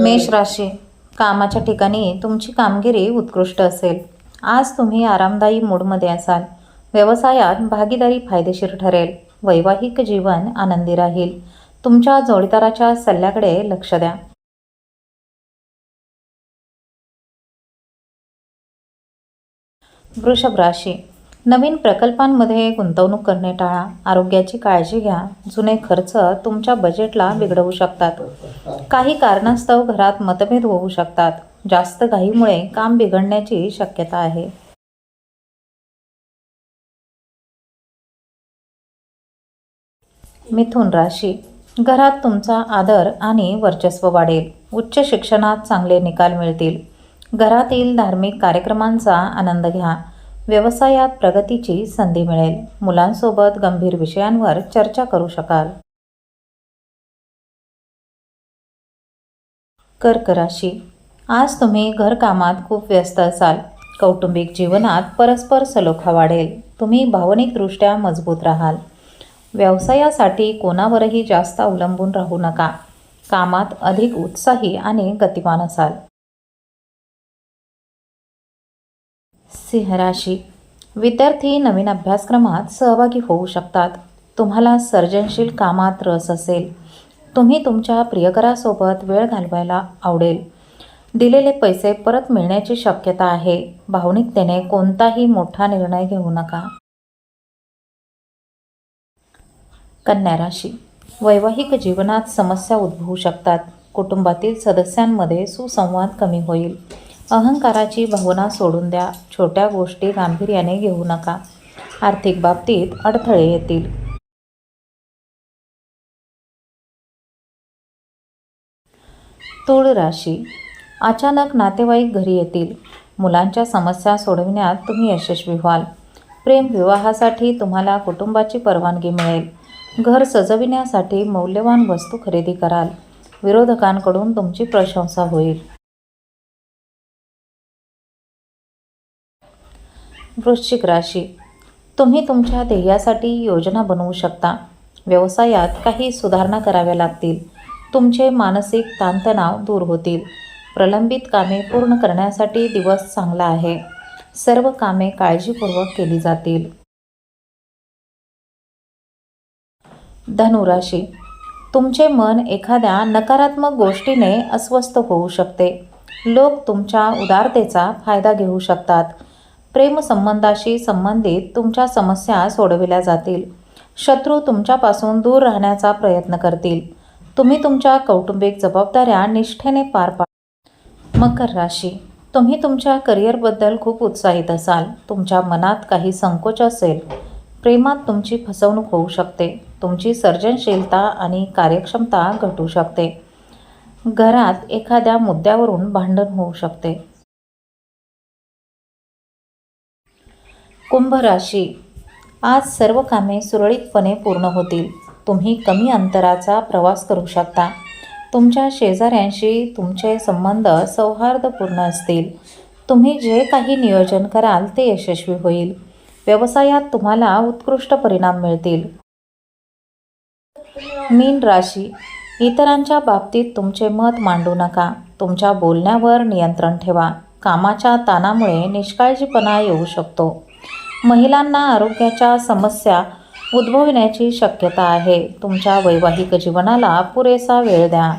मेष राशी कामाच्या ठिकाणी तुमची कामगिरी उत्कृष्ट असेल. आज तुम्ही आरामदायी मूडमध्ये असाल. व्यवसायात भागीदारी फायदेशीर ठरेल. वैवाहिक जीवन आनंदी राहील. तुमच्या जोडीदाराच्या सल्ल्याकडे लक्ष द्या. वृषभ राशी नवीन प्रकल्पांमध्ये गुंतवणूक करणे टाळा आरोग्याची काळजी घ्या जुने खर्च तुमच्या बजेटला बिघडवू शकतात. काही कारणास्तव घरात मतभेद होऊ शकतात. जास्त घाईमुळे काम बिघडण्याची शक्यता आहे. मिथुन राशी. घरात तुमचा आदर आणि वर्चस्व वाढेल. उच्च शिक्षणात चांगले निकाल मिळतील. घरातील धार्मिक कार्यक्रमांचा आनंद घ्या. व्यवसायात प्रगतीची संधी मिळेल. मुलांसोबत गंभीर विषयांवर चर्चा करू शकाल. कर्क राशी. आज तुम्ही घरकामात खूप व्यस्त असाल. कौटुंबिक जीवनात परस्पर सलोखा वाढेल. तुम्ही भावनिकदृष्ट्या मजबूत राहाल. व्यवसायासाठी कोणावरही जास्त अवलंबून राहू नका. कामात अधिक उत्साही आणि गतिमान असाल. सिंहराशी विद्यार्थी नवीन अभ्यासक्रमात सहभागी होऊ शकतात. तुम्हाला सर्जनशील कामात रस असेल. तुम्ही तुमच्या प्रियकरासोबत वेळ घालवायला आवडेल. दिलेले पैसे परत मिळण्याची शक्यता आहे. भावनिकतेने कोणताही मोठा निर्णय घेऊ नका. कन्या राशी. वैवाहिक जीवनात समस्या उद्भवू शकतात. कुटुंबातील सदस्यांमध्ये सुसंवाद कमी होईल. अहंकाराची भावना सोडून द्या. छोट्या गोष्टी गांभीर्याने घेऊ नका. आर्थिक बाबतीत अडथळे येतील. तूळ राशी अचानक नातेवाईक घरी येतील. मुलांच्या समस्या सोडविण्यात तुम्ही यशस्वी व्हाल. प्रेम विवाहासाठी तुम्हाला कुटुंबाची परवानगी मिळेल. घर सजविण्यासाठी मौल्यवान वस्तू खरेदी कराल. विरोधकांकडून तुमची प्रशंसा होईल. वृश्चिक राशी. तुम्ही तुमच्या ध्येयासाठी योजना बनवू शकता. व्यवसायात काही सुधारणा कराव्या लागतील. तुमचे मानसिक ताणतणाव दूर होतील. प्रलंबित कामे पूर्ण करण्यासाठी दिवस चांगला आहे. सर्व कामे काळजीपूर्वक केली जातील. धनुराशी. तुमचे मन एखाद्या नकारात्मक गोष्टीने अस्वस्थ होऊ शकते. लोक तुमच्या उदारतेचा फायदा घेऊ शकतात. प्रेमसंबंधाशी संबंधित तुमच्या समस्या सोडविल्या जातील. शत्रू तुमच्यापासून दूर राहण्याचा प्रयत्न करतील. तुम्ही तुमच्या कौटुंबिक जबाबदाऱ्या निष्ठेने पार पाड मकर राशी. तुम्ही तुमच्या करिअरबद्दल खूप उत्साहित असाल. तुमच्या मनात काही संकोच असेल. प्रेमात तुमची फसवणूक होऊ शकते. तुमची सर्जनशीलता आणि कार्यक्षमता घटू शकते. घरात एखाद्या मुद्द्यावरून भांडण होऊ शकते. कुंभ राशी आज सर्व कामे सुरळीतपणे पूर्ण होतील. तुम्ही कमी अंतराचा प्रवास करू शकता. तुमच्या शेजाऱ्यांशी तुमचे संबंध सौहार्दपूर्ण असतील. तुम्ही जे काही नियोजन कराल ते यशस्वी होईल. व्यवसायात तुम्हाला उत्कृष्ट परिणाम मिळतील. मीन राशी. इतरांच्या बाबतीत तुमचे मत मांडू नका. तुमच्या बोलण्यावर नियंत्रण ठेवा. कामाच्या ताणामुळे निष्काळजीपणा येऊ शकतो. महिलांना आरोग्याच्या समस्या उद्भवण्याची शक्यता आहे. तुमच्या वैवाहिक जीवनाला पुरेसा वेळ द्या.